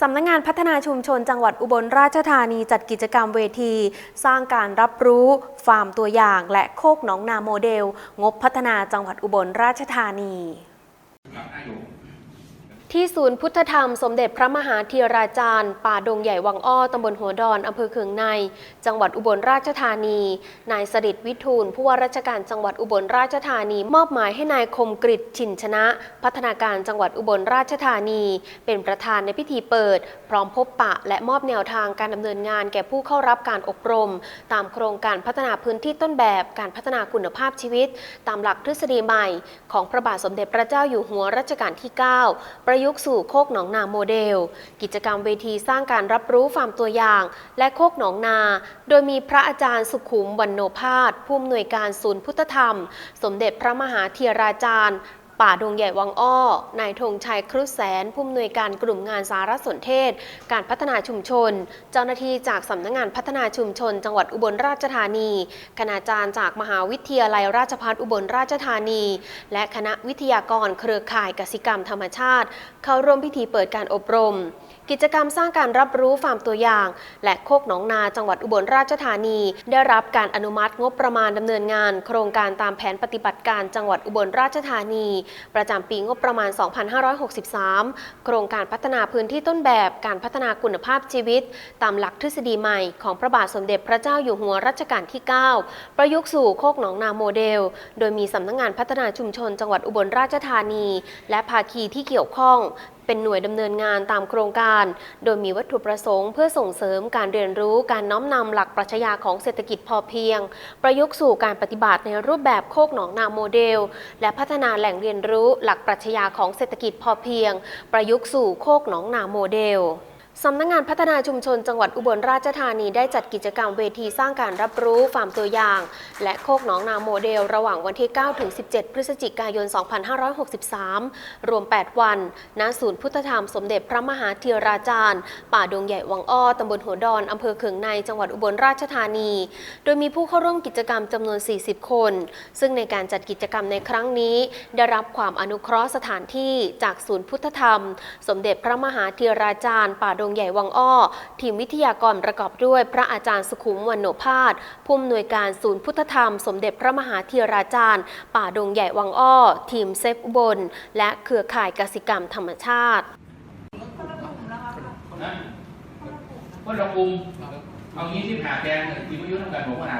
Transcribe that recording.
สำนักงานพัฒนาชุมชนจังหวัดอุบลราชธานีจัดกิจกรรมเวที สร้างการรับรู้ฟาร์มตัวอย่างและโคกหนองนาโมเดล งบพัฒนาจังหวัดอุบลราชธานี ที่ศูนย์พุทธธรรมสมเด็จพระมหาธีราจารย์ ป่าดงใหญ่วังอ้อตำบลหัวดอนอำเภอเคืองใน จังหวัดอุบลราชธานี นายสดิตวิทูลผู้ว่าราชการจังหวัดอุบลราชธานี มอบหมายให้นายคมกริตชินชนะ พัฒนาการจังหวัดอุบลราชธานี เป็นประธานในพิธีเปิด พร้อมพบปะ และมอบแนวทางการดำเนินงานแก่ผู้เข้ารับการอบรม ตามโครงการพัฒนาพื้นที่ต้นแบบการพัฒนาคุณภาพชีวิต ตามหลักทฤษฎีใหม่ ของพระบาทสมเด็จพระเจ้าอยู่หัวรัชกาลที่ 9ประยุกต์สู่โคกหนองนาโมเดล กิจกรรมเวทีสร้างการรับรู้ฟาร์มตัวอย่าง และโคกหนองนา โดยมีพระอาจารย์สุขุมวันโนภาสผู้อำนวยการศูนย์พุทธธรรม สมเด็จพระมหาเทียราจารย์ ป่าดงใหญ่วังอ้อ นายธงชัยครุฑแสน ผู้อำนวยการกลุ่มงานสารสนเทศ การพัฒนาชุมชน เจ้าหน้าที่จากสำนักงานพัฒนาชุมชน จังหวัดอุบลราชธานีคณาจารย์จากมหาวิทยาลัยราชภัฏอุบลราชธานี และคณะวิทยากรเครือข่ายกสิกรรมธรรมชาติ เข้าร่วมพิธีเปิดการอบรม กิจกรรมสร้างการรับรู้ฟาร์มตัวอย่าง และโคกหนองนาจังหวัดอุบลราชธานี ได้รับการอนุมัติงบประมาณดำเนินงาน โครงการตามแผนปฏิบัติการจังหวัดอุบลราชธานี ประจำปีงบประมาณ 2563 โครงการพัฒนาพื้นที่ต้นแบบการพัฒนาคุณภาพชีวิต ตามหลักทฤษฎีใหม่ของพระบาทสมเด็จพระเจ้าอยู่หัวรัชกาลที่ 9 ประยุกต์สู่โคกหนองนาโมเดล โดยมีสำนักงานพัฒนาชุมชนจังหวัดอุบลราชธานี และภาคีที่เกี่ยวข้อง เป็นหน่วยดำเนินงานตามโครงการ โดยมีวัตถุประสงค์เพื่อส่งเสริมการเรียนรู้การน้อมนำหลักปรัชญาของเศรษฐกิจพอเพียง ประยุกต์สู่การปฏิบัติในรูปแบบโคกหนองนาโมเดล และพัฒนาแหล่งเรียนรู้หลักปรัชญาของเศรษฐกิจพอเพียง ประยุกต์สู่โคกหนองนาโมเดล สำนักงานพัฒนาชุมชนจังหวัดอุบลราชธานีได้จัดกิจกรรมเวทีสร้างการรับรู้ฟาร์มตัวอย่าง และโคกหนองนาโมเดล ระหว่างวันที่ 9 ถึง 17 พฤศจิกายน 2563 รวม 8 วัน ณ ศูนย์พุทธธรรมสมเด็จพระมหาเทีราจารย์ ป่าดงใหญ่วังอ้อ ตำบลหัวดอน อำเภอเขืองใน จังหวัดอุบลราชธานี โดยมีผู้เข้าร่วมกิจกรรมจำนวน 40 คน ซึ่งในการจัดกิจกรรมในครั้งนี้ ได้รับความอนุเคราะห์สถานที่จากศูนย์พุทธธรรม สมเด็จพระมหาเทีราจารย์ ป่าดงใหญ่วังอ้อ ทีมวิทยากรประกอบด้วย พระอาจารย์สุขุมวันโนภาสผู้อำนวยการศูนย์พุทธธรรม สมเด็จพระมหาเทียราจารย์ ป่าดงใหญ่วังอ้อ ทีมเซฟอุบลและเครือข่ายกสิกรรมธรรมชาตินะคนละกลุ่มเอางี้ที่หาแกงที่มายุ่งกันผมขนาด